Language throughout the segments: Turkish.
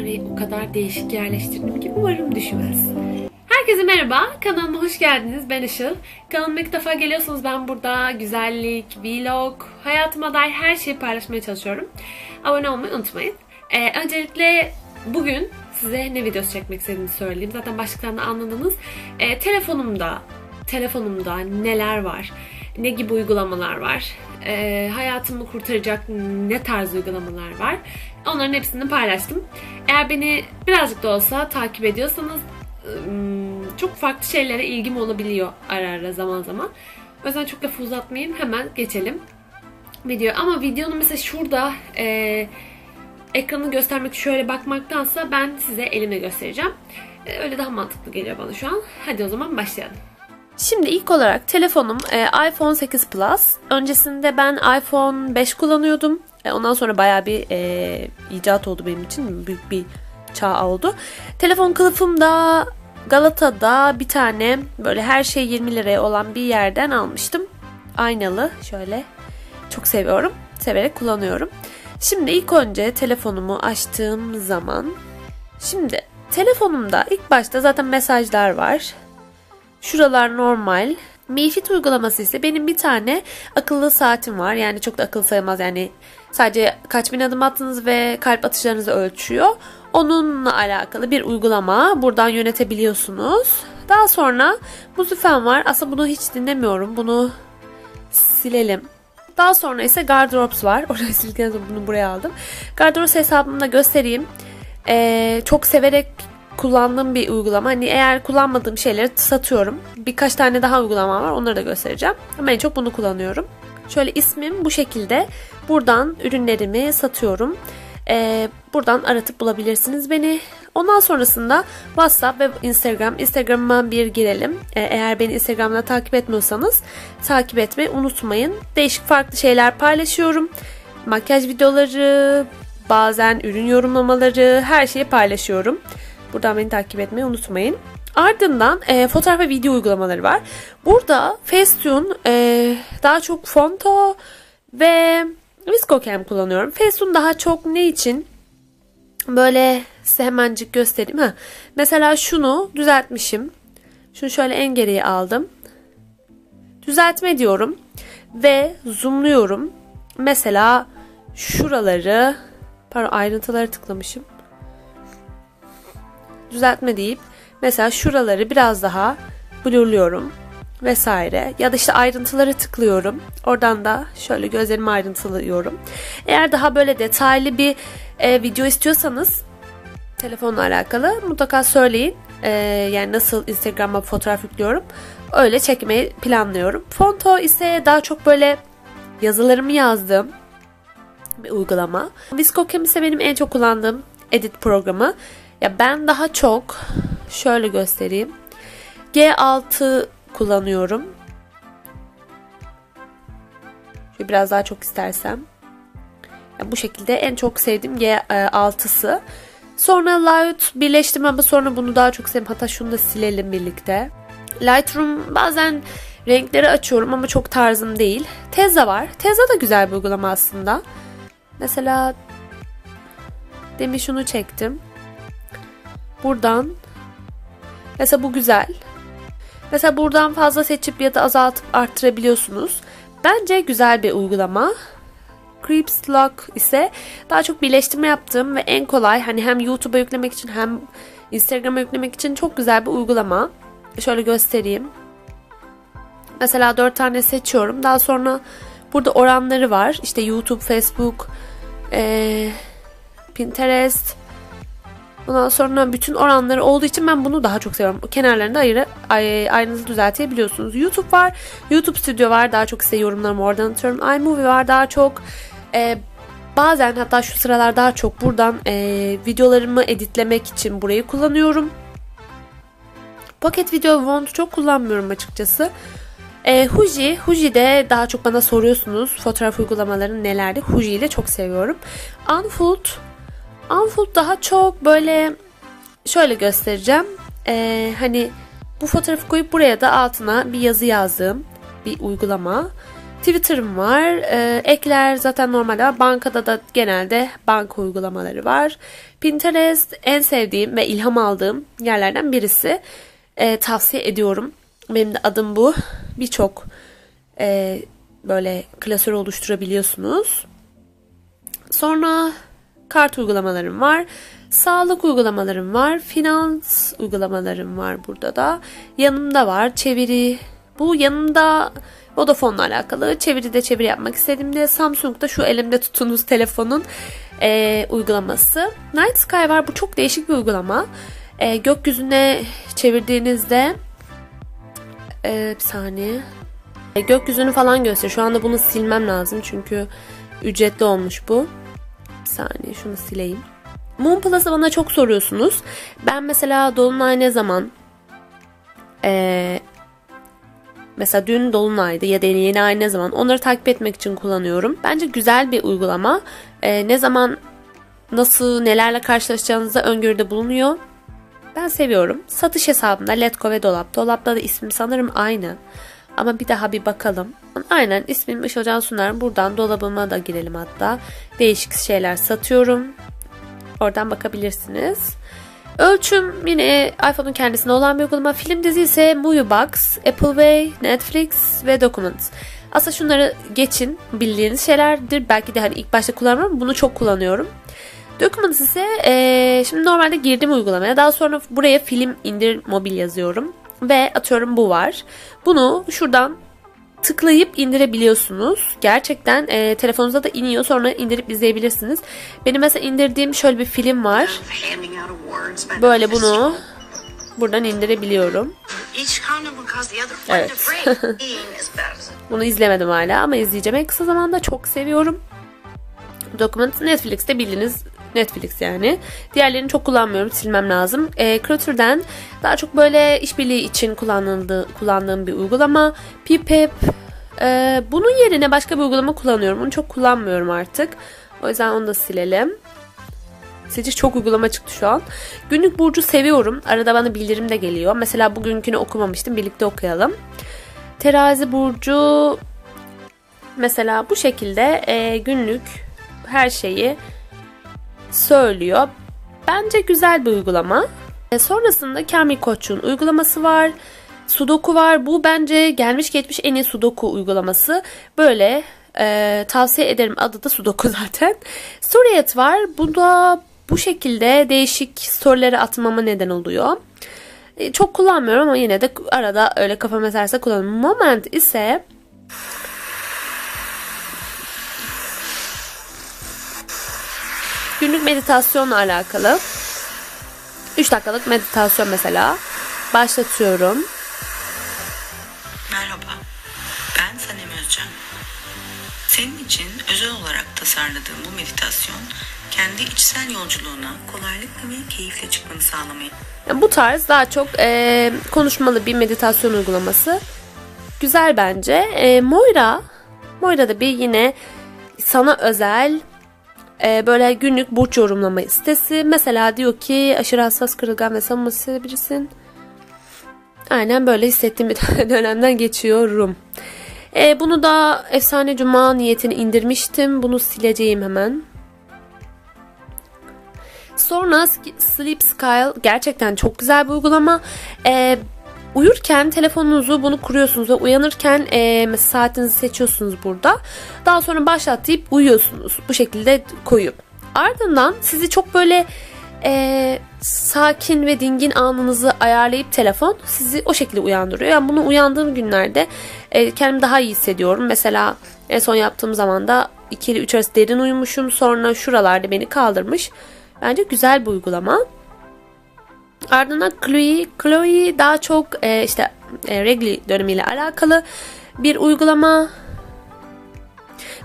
kamerayı o kadar değişik yerleştirdim ki umarım düşmez. Herkese merhaba, kanalıma hoş geldiniz. Ben Işıl. Kanalıma ilk defa geliyorsanız ben burada güzellik, vlog, hayatıma dair her şeyi paylaşmaya çalışıyorum. Abone olmayı unutmayın. Ee, öncelikle bugün size ne videosu çekmek istediğimi söyleyeyim. Zaten başlıktan da anladınız. Ee, telefonumda, telefonumda neler var, ne gibi uygulamalar var, e, hayatımı kurtaracak ne tarz uygulamalar var. Onların hepsini paylaştım. Eğer beni birazcık da olsa takip ediyorsanız ım, çok farklı şeylere ilgim olabiliyor ara ara zaman zaman. O yüzden çok lafı uzatmayayım. Hemen geçelim video. Ama videonun mesela şurada e, ekranı göstermek şöyle bakmaktansa ben size elimle göstereceğim. E, öyle daha mantıklı geliyor bana şu an. Hadi o zaman başlayalım. Şimdi ilk olarak telefonum e, iPhone 8 Plus. Öncesinde ben iPhone 5 kullanıyordum. E, ondan sonra baya bir e, icat oldu benim için. Büyük bir çağ oldu. Telefon kılıfım da Galata'da bir tane böyle her şey 20 liraya olan bir yerden almıştım. Aynalı şöyle. Çok seviyorum. Severek kullanıyorum. Şimdi ilk önce telefonumu açtığım zaman şimdi telefonumda ilk başta zaten mesajlar var. Şuralar normal. Mi Fit uygulaması ise benim bir tane akıllı saatim var. Yani çok da akıllı sayılmaz. Yani sadece kaç bin adım attınız ve kalp atışlarınızı ölçüyor. Onunla alakalı bir uygulama. Buradan yönetebiliyorsunuz. Daha sonra Muzifen var. Aslında bunu hiç dinlemiyorum. Bunu silelim. Daha sonra ise Gardrops var. Orayı sonra bunu buraya aldım. Gardrops hesabımda göstereyim. Ee, çok severek kullandığım bir uygulama. Hani eğer kullanmadığım şeyleri satıyorum. Birkaç tane daha uygulama var. Onları da göstereceğim. Ama en çok bunu kullanıyorum. Şöyle ismim bu şekilde. Buradan ürünlerimi satıyorum. Ee, buradan aratıp bulabilirsiniz beni. Ondan sonrasında WhatsApp ve Instagram. Instagram'a bir girelim. Ee, eğer beni Instagram'da takip etmiyorsanız takip etmeyi unutmayın. Değişik farklı şeyler paylaşıyorum. Makyaj videoları, bazen ürün yorumlamaları, her şeyi paylaşıyorum. Buradan beni takip etmeyi unutmayın. Ardından e, fotoğraf ve video uygulamaları var. Burada Facetune e, daha çok Fonto ve ViscoCam kullanıyorum. Facetune daha çok ne için? Böyle size hemencik göstereyim. Ha. Mesela şunu düzeltmişim. Şunu şöyle en geriye aldım. Düzeltme diyorum. Ve zoomluyorum. Mesela şuraları pardon ayrıntıları tıklamışım düzeltme deyip mesela şuraları biraz daha blurluyorum vesaire. Ya da işte ayrıntıları tıklıyorum. Oradan da şöyle gözlerimi ayrıntılıyorum. Eğer daha böyle detaylı bir e, video istiyorsanız telefonla alakalı mutlaka söyleyin. E, yani nasıl Instagram'a fotoğraf yüklüyorum. Öyle çekmeyi planlıyorum. Fonto ise daha çok böyle yazılarımı yazdığım bir uygulama. ViscoCam ise benim en çok kullandığım edit programı. Ya ben daha çok şöyle göstereyim. G6 kullanıyorum. Şöyle biraz daha çok istersem. Ya bu şekilde en çok sevdiğim G6'sı. Sonra Light birleştirme ama sonra bunu daha çok sevdim. Hatta şunu da silelim birlikte. Lightroom bazen renkleri açıyorum ama çok tarzım değil. Tezza var. Tezza da güzel bir uygulama aslında. Mesela demin şunu çektim. Buradan mesela bu güzel. Mesela buradan fazla seçip ya da azaltıp arttırabiliyorsunuz. Bence güzel bir uygulama. Creeps Lock ise daha çok birleştirme yaptığım ve en kolay hani hem YouTube'a yüklemek için hem Instagram'a yüklemek için çok güzel bir uygulama. Şöyle göstereyim. Mesela 4 tane seçiyorum. Daha sonra burada oranları var. İşte YouTube, Facebook, ee, Pinterest, Ondan sonra bütün oranları olduğu için ben bunu daha çok seviyorum. Kenarlarını da ayrı, ayrınızı düzeltebiliyorsunuz. YouTube var. YouTube Studio var. Daha çok size yorumlarımı oradan atıyorum. iMovie var. Daha çok e, bazen hatta şu sıralar daha çok buradan e, videolarımı editlemek için burayı kullanıyorum. Pocket Video Wand çok kullanmıyorum açıkçası. E, Huji, Huji'de daha çok bana soruyorsunuz fotoğraf uygulamaları nelerdi. Huji ile çok seviyorum. Unfold Unfold daha çok böyle şöyle göstereceğim. Ee, hani bu fotoğrafı koyup buraya da altına bir yazı yazdığım bir uygulama. Twitter'ım var. E, ekler zaten normalde bankada da genelde banka uygulamaları var. Pinterest en sevdiğim ve ilham aldığım yerlerden birisi. E, tavsiye ediyorum. Benim de adım bu. Birçok e, böyle klasör oluşturabiliyorsunuz. Sonra kart uygulamalarım var. Sağlık uygulamalarım var. Finans uygulamalarım var burada da. Yanımda var. Çeviri. Bu yanımda Vodafone'la alakalı. Çeviride çeviri yapmak istediğimde Samsung'da şu elimde tuttuğunuz telefonun e, uygulaması. Night Sky var. Bu çok değişik bir uygulama. E, gökyüzüne çevirdiğinizde e, bir saniye. E, gökyüzünü falan gösteriyor. Şu anda bunu silmem lazım çünkü ücretli olmuş bu. Saniye şunu sileyim. Moon Plus'ı bana çok soruyorsunuz. Ben mesela Dolunay ne zaman ee, mesela dün Dolunay'dı ya da yeni ay ne zaman onları takip etmek için kullanıyorum. Bence güzel bir uygulama. Ee, ne zaman nasıl nelerle karşılaşacağınızda öngörüde bulunuyor. Ben seviyorum. Satış hesabımda Letgo ve Dolap. Dolapta da ismim sanırım aynı. Ama bir daha bir bakalım. Aynen ismim Işılcan Sunar. Buradan dolabıma da girelim hatta. Değişik şeyler satıyorum. Oradan bakabilirsiniz. Ölçüm yine iPhone'un kendisine olan bir uygulama. Film dizi ise Moviebox, Apple Way, Netflix ve Documents. Aslında şunları geçin bildiğiniz şeylerdir. Belki de hani ilk başta kullanmam bunu çok kullanıyorum. Documents ise e, şimdi normalde girdim uygulamaya. Daha sonra buraya film indir mobil yazıyorum. Ve atıyorum bu var. Bunu şuradan tıklayıp indirebiliyorsunuz. Gerçekten e, telefonunuza da iniyor sonra indirip izleyebilirsiniz. Benim mesela indirdiğim şöyle bir film var. Böyle bunu buradan indirebiliyorum. Evet. bunu izlemedim hala ama izleyeceğim en kısa zamanda. Çok seviyorum. Document Netflix'te bildiğiniz Netflix yani. Diğerlerini çok kullanmıyorum. Silmem lazım. E, Clutter'den daha çok böyle işbirliği için kullanıldığı, kullandığım bir uygulama. Pipep. E, bunun yerine başka bir uygulama kullanıyorum. Onu çok kullanmıyorum artık. O yüzden onu da silelim. Sizce çok uygulama çıktı şu an. Günlük burcu seviyorum. Arada bana bildirim de geliyor. Mesela bugünkünü okumamıştım. Birlikte okuyalım. Terazi burcu mesela bu şekilde e, günlük her şeyi söylüyor. Bence güzel bir uygulama. E, sonrasında Kamil Koç'un uygulaması var. Sudoku var. Bu bence gelmiş geçmiş en iyi Sudoku uygulaması. Böyle e, tavsiye ederim. Adı da Sudoku zaten. Storyet var. Bu da bu şekilde değişik soruları atmama neden oluyor. E, çok kullanmıyorum ama yine de arada öyle kafam eserse kullanıyorum. Moment ise Günlük meditasyonla alakalı. 3 dakikalık meditasyon mesela. Başlatıyorum. Merhaba. Ben Sanem Özcan. Senin için özel olarak tasarladığım bu meditasyon kendi içsel yolculuğuna kolaylıkla ve keyifle çıkmanı sağlamayı. Yani bu tarz daha çok e, konuşmalı bir meditasyon uygulaması. Güzel bence. E, Moira, Moira da bir yine sana özel e, böyle günlük burç yorumlama sitesi. Mesela diyor ki aşırı hassas kırılgan ve savunması hissedebilirsin. Aynen böyle hissettiğim bir dönemden geçiyorum. E, bunu da Efsane Cuma niyetini indirmiştim. Bunu sileceğim hemen. Sonra Sleep Scale gerçekten çok güzel bir uygulama. E, Uyurken telefonunuzu bunu kuruyorsunuz ve uyanırken e, saatinizi seçiyorsunuz burada. Daha sonra başlat deyip uyuyorsunuz. Bu şekilde koyup. Ardından sizi çok böyle e, sakin ve dingin anınızı ayarlayıp telefon sizi o şekilde uyandırıyor. Yani bunu uyandığım günlerde e, kendimi daha iyi hissediyorum. Mesela en son yaptığım zaman da 2 ile 3 arası derin uyumuşum. Sonra şuralarda beni kaldırmış. Bence güzel bir uygulama. Ardından Chloe, Chloe daha çok e, işte e, regli dönemiyle alakalı bir uygulama.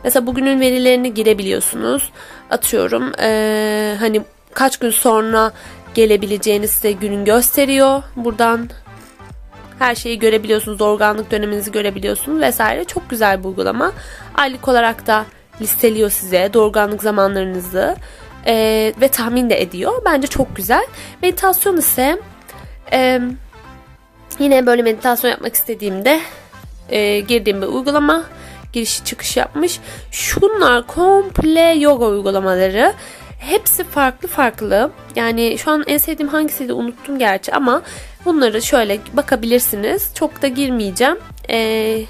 Mesela bugünün verilerini girebiliyorsunuz. Atıyorum e, hani kaç gün sonra gelebileceğini size günün gösteriyor. Buradan her şeyi görebiliyorsunuz. Organlık döneminizi görebiliyorsunuz vesaire. Çok güzel bir uygulama. Aylık olarak da listeliyor size doğurganlık zamanlarınızı e, ve tahmin de ediyor. Bence çok güzel. Meditasyon ise e, yine böyle meditasyon yapmak istediğimde e, girdiğim bir uygulama. girişi çıkış yapmış. Şunlar komple yoga uygulamaları. Hepsi farklı farklı. Yani şu an en sevdiğim hangisiydi unuttum gerçi ama bunları şöyle bakabilirsiniz. Çok da girmeyeceğim. Ee,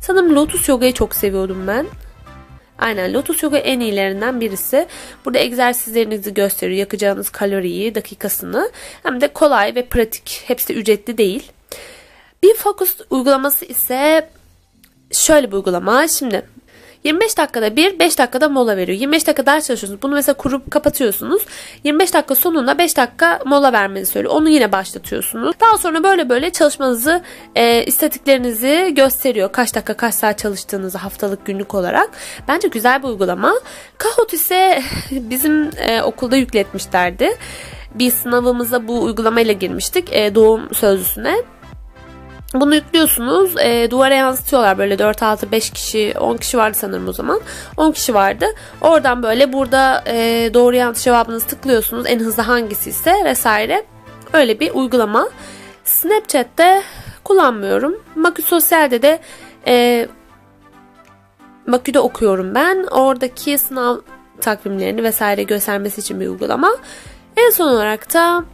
sanırım Lotus Yoga'yı çok seviyordum ben. Aynen Lotus Yoga en iyilerinden birisi. Burada egzersizlerinizi gösteriyor. Yakacağınız kaloriyi, dakikasını. Hem de kolay ve pratik. Hepsi de ücretli değil. Bir Focus uygulaması ise şöyle bir uygulama. Şimdi 25 dakikada bir 5 dakikada mola veriyor. 25 dakika ders çalışıyorsunuz. Bunu mesela kurup kapatıyorsunuz. 25 dakika sonunda 5 dakika mola vermenizi söylüyor. Onu yine başlatıyorsunuz. Daha sonra böyle böyle çalışmanızı, e, istatiklerinizi gösteriyor. Kaç dakika kaç saat çalıştığınızı haftalık günlük olarak. Bence güzel bir uygulama. Kahoot ise bizim e, okulda yükletmişlerdi. Bir sınavımıza bu uygulamayla girmiştik. E, doğum sözlüsüne. Bunu yüklüyorsunuz. E, duvara yansıtıyorlar böyle 4, 6, 5 kişi, 10 kişi vardı sanırım o zaman. 10 kişi vardı. Oradan böyle burada e, doğru yanlış cevabınızı tıklıyorsunuz. En hızlı hangisi ise vesaire. Öyle bir uygulama. Snapchat'te kullanmıyorum. Makü Sosyal'de de e, Makü'de okuyorum ben. Oradaki sınav takvimlerini vesaire göstermesi için bir uygulama. En son olarak da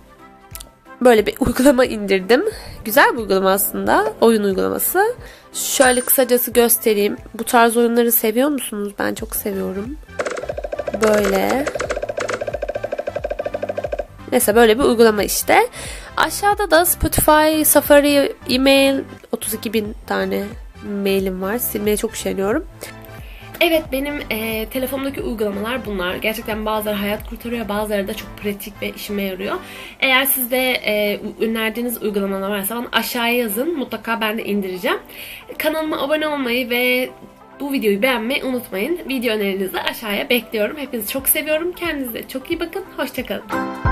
böyle bir uygulama indirdim. Güzel bir uygulama aslında. Oyun uygulaması. Şöyle kısacası göstereyim. Bu tarz oyunları seviyor musunuz? Ben çok seviyorum. Böyle. Neyse böyle bir uygulama işte. Aşağıda da Spotify, Safari, e-mail 32 bin tane mailim var. Silmeye çok üşeniyorum. Evet benim e, telefonumdaki uygulamalar bunlar. Gerçekten bazıları hayat kurtarıyor, bazıları da çok pratik ve işime yarıyor. Eğer sizde e, önerdiğiniz uygulamalar varsa bana aşağıya yazın. Mutlaka ben de indireceğim. Kanalıma abone olmayı ve bu videoyu beğenmeyi unutmayın. Video önerinizi aşağıya bekliyorum. Hepinizi çok seviyorum. Kendinize çok iyi bakın. Hoşçakalın.